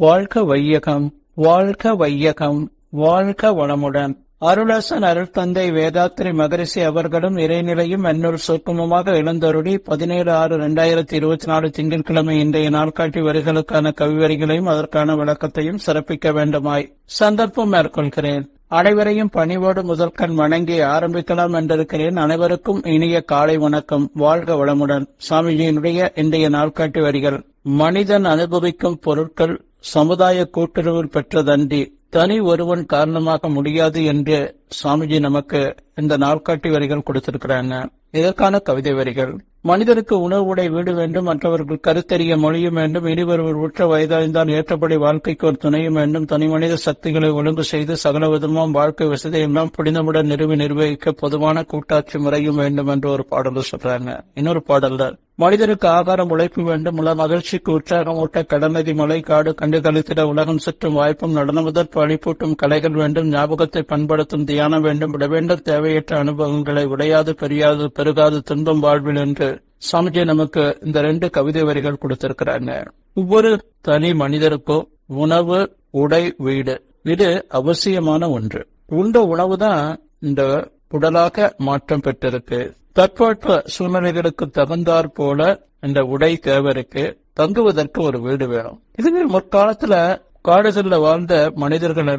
வாழ்க வையகம் வாழ்க வையகம் வாழ்க வளமுடன். அருளாசன் அருள் தந்தை வேதாத்திரி மகரிஷி அவர்களும் இறைநிலையும் என்னொரு சொக்குமமாக இழந்தருளி பதினேழு ஆறு இரண்டாயிரத்தி இருபத்தி நாலு திங்கட்கிழமை இன்றைய நாள்காட்டி வரிகளுக்கான கவிவரிகளையும் அதற்கான விளக்கத்தையும் சிறப்பிக்க வேண்டுமாய் சந்தர்ப்பம் மேற்கொள்கிறேன். அனைவரையும் பணிவோடு முதற்கண் வணங்கி ஆரம்பிக்கலாம் என்றிருக்கிறேன். அனைவருக்கும் இனிய காலை வணக்கம். வாழ்க வளமுடன். சாமிஜியினுடைய இன்றைய நாள்காட்டி வரிகள். மனிதன் அனுபவிக்கும் பொருட்கள் சமுதாய கூட்டுறவில் பெற்றதன்றி தனி ஒருவன் காரணமாக முடியாது என்று சுவாமிஜி நமக்கு இந்த நாள்காட்டி வரிகள் கொடுத்திருக்கிறாங்க. இதற்கான கவிதை வரிகள். மனிதனுக்கு உணவு உடை வீடு வேண்டும் மற்றவர்கள் கருத்தெறிய மொழியும் வேண்டும் இனிவொருவர் உற்ற வயதாய்ந்தால் ஏற்றபடி வாழ்க்கைக்கு ஒரு துணையும் வேண்டும் தனி மனித சக்திகளை ஒழுங்கு செய்து சகல விதமும் வாழ்க்கை வசதியெல்லாம் புனிதமுடன் நிறுவி நிர்வகிக்க பொதுவான கூட்டாட்சி முறையும் வேண்டும் என்று ஒரு பாடல சொல்றாங்க. இன்னொரு பாடல்ல மனிதனுக்கு ஆகாரம் உழைப்பு வேண்டும் உள்ள மகிழ்ச்சிக்கு உற்சாகம் ஊட்ட கடநதி மலை காடு கண்டு கழித்திட உலகம் சுற்றும் வாய்ப்பும் நடன முதற் அழிப்பூட்டும் கலைகள் வேண்டும் ஞாபகத்தை பண்படுத்தும் தியானம் வேண்டும் விடவேண்ட தேவையற்ற அனுபவங்களை உடையாது பெரியாது பெருகாது துன்பம் வாழ்வில் என்று சாமிஜி நமக்கு இந்த ரெண்டு கவிதை வரிகள் கொடுத்திருக்கிறாங்க. ஒவ்வொரு தனி மனிதருக்கும் உணவு உடை வீடு இது அவசியமான ஒன்று. உண்ட உணவு தான் இந்த உடலாக மாற்றம் பெற்றிருக்கு. தட்பவெட்ப சூழ்நிலைகளுக்கு தகுந்தாற் போல இந்த உடை தேவருக்கு தங்குவதற்கு ஒரு வீடு வேணும். இதுவே முற்காலத்துல காடுகள்ல வாழ்ந்த மனிதர்கள்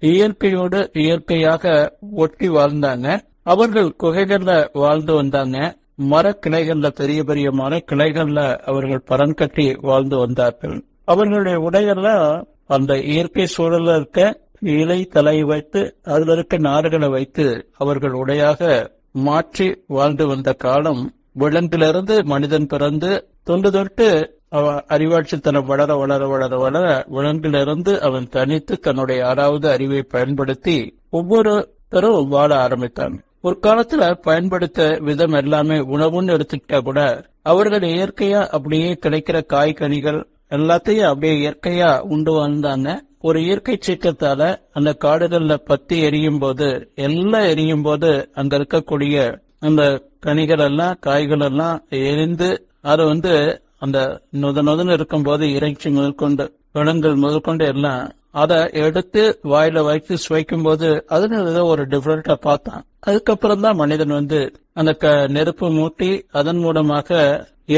இயற்கையோடு இயற்கையாக ஒட்டி வாழ்ந்தாங்க. அவர்கள் குகைகள்ல வாழ்ந்து வந்தாங்க. மரக்கிளைகள்ல பெரிய பெரிய மரக்கிளைகள்ல அவர்கள் பரன் கட்டி வாழ்ந்து வந்தார்கள். அவர்களுடைய உடைகள்லாம் அந்த இயற்கை சூழல்ல இருக்க இலை தலை வைத்து அதுல இருக்க நாறுகளை வைத்து அவர்கள் உடையாக மாற்றி வாழ்ந்து வந்த காலம் விலங்கிலிருந்து மனிதன் பிறந்து தொண்டு தொட்டு அவன் அறிவாட்சித்தனம் வளர வளர வளர வளர விலங்கிலிருந்து அவன் தனித்து தன்னுடைய ஆறாவது அறிவை பயன்படுத்தி ஒவ்வொருத்தரும் வாழ ஆரம்பித்தான். ஒரு காலத்துல பயன்படுத்த விதம் எல்லாமே உணவுன்னு எடுத்துக்கிட்டா கூட அவர்கள் இயற்கையா அப்படியே கிடைக்கிற காய்கனிகள் எல்லாத்தையும் அப்படியே இயற்கையா உண்டு வந்தாங்க ஒரு இயற்கை சீக்கத்தால அந்த காடுகள்ல பத்தி எரியும் போது எல்லாம் எரியும் போது அங்க இருக்கக்கூடிய அந்த கனிகள் எல்லாம் காய்கள் எல்லாம் எரிந்து அது வந்து அந்த நொத நொதுன்னு இருக்கும் போது இறைச்சி முதற்கொண்டு விலங்குகள் முதற்கொண்டு எல்லாம் அதை எடுத்து வாயில வைத்து சுவைக்கும் போது அதுல ஏதோ ஒரு டிஃபரெண்டா பார்த்தான். அதுக்கப்புறம் தான் மனிதன் வந்து அந்த க நெருப்பு மூட்டி அதன் மூலமாக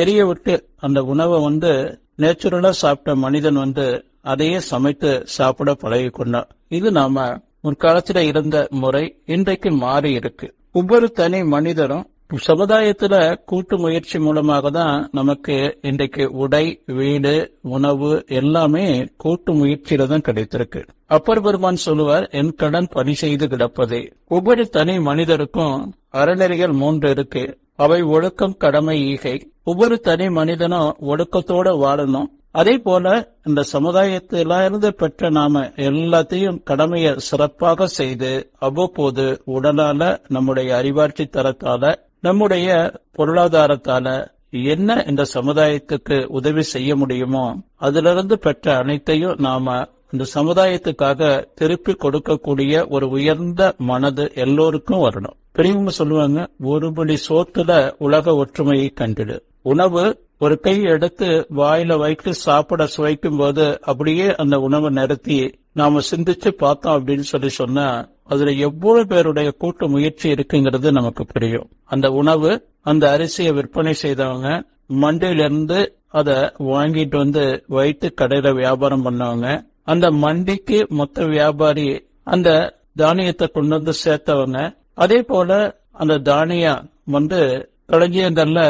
எரிய விட்டு அந்த உணவை வந்து நேச்சுரலா சாப்பிட்ட மனிதன் வந்து அதையே சமைத்து சாப்பிட பழகி கொண்டான். இது நாம முற்காலத்துல இருந்த முறை இன்றைக்கு மாறி இருக்கு. ஒவ்வொரு தனி மனிதரும் சமுதாயத்துல கூட்டு முயற்சி மூலமாக தான் நமக்கு இன்றைக்கு உடை வீடு உணவு எல்லாமே கூட்டு முயற்சியில தான் கிடைத்திருக்கு. அப்பர் பெருமான் சொல்லுவார் என் கடன் பணி செய்து கிடப்பதே. ஒவ்வொரு தனி மனிதருக்கும் அறநெறிகள் மூன்று இருக்கு. அவை ஒழுக்கம் கடமை ஈகை. ஒவ்வொரு தனி மனிதனும் ஒழுக்கத்தோட வாழணும். அதே போல இந்த சமுதாயத்தில இருந்து பெற்ற நாம எல்லாத்தையும் கடமையை சிறப்பாக செய்து அவ்வப்போது உடலால நம்முடைய அறிவாட்சி தரத்தால நம்முடைய பொருளாதாரத்தால என்ன இந்த சமுதாயத்துக்கு உதவி செய்ய முடியுமோ அதிலிருந்து பெற்ற அனைத்தையும் நாம இந்த சமுதாயத்துக்காக திருப்பி கொடுக்கக்கூடிய ஒரு உயர்ந்த மனது எல்லோருக்கும் வரணும். பெரியவங்க சொல்லுவாங்க ஒரு மணி சோத்துல உலக ஒற்றுமையை கண்டிடு. உணவு ஒரு கை எடுத்து வாயில வைத்து சாப்பிட சுவைக்கும் போது அப்படியே அந்த உணவை நிறுத்தி நாம சிந்திச்சு பார்த்தோம் அப்படின்னு சொல்லி சொன்னா அதுல எவ்வளவு பேருடைய கூட்டு முயற்சி இருக்குங்கிறது நமக்கு புரியும். அந்த உணவு அந்த அரிசியை விற்பனை செய்தவங்க மண்டியிலிருந்து அதை வாங்கிட்டு வந்து வைத்து கடையில வியாபாரம் பண்ணவங்க அந்த மண்டிக்கு மொத்த வியாபாரி அந்த தானியத்தை கொண்டு வந்து சேர்த்தவங்க அதே போல அந்த தானியம் வந்து களஞ்சியங்கள்ல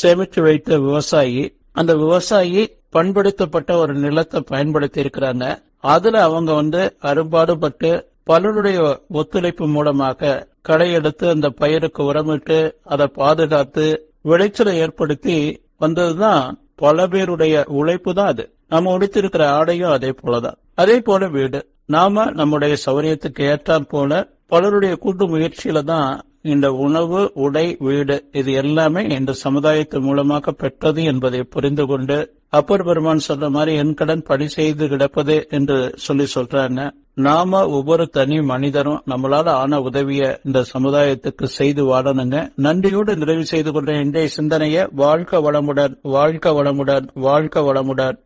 சேமிச்சு வைத்த விவசாயி அந்த விவசாயி பண்படுத்தப்பட்ட ஒரு நிலத்தை பயன்படுத்தி இருக்கிறாங்க அதுல அவங்க வந்து அரும்பாடுபட்டு பலருடைய ஒத்துழைப்பு மூலமாக களை எடுத்து அந்த பயிருக்கு உரமிட்டு அதை பாதுகாத்து விளைச்சலை ஏற்படுத்தி வந்ததுதான் பல பேருடைய உழைப்பு தான் அது. நம்ம உடைத்திருக்கிற ஆடையும் அதே போலதான். அதே போல வீடு. நாம நம்முடைய சௌரியத்துக்கு ஏற்றாற் போல பலருடைய கூட்டு முயற்சியில தான் இந்த உணவு உடை வீடு இது எல்லாமே இந்த சமுதாயத்தின் மூலமாக பெற்றது என்பதை புரிந்து கொண்டு அப்பர் பெருமான் சொல்ற மாதிரி என் கடன் பணி செய்து கிடப்பது என்று சொல்லி சொல்றாங்க நாம ஒவ்வொரு தனி மனிதரும் நம்மளால ஆன உதவிய இந்த சமுதாயத்துக்கு செய்து வாழணுங்க. நன்றியோடு நிறைவு செய்து கொண்ட இன்றைய சிந்தனையை வாழ்க்க வளமுடன் வாழ்க்க வளமுடன் வாழ்க்க வளமுடன்.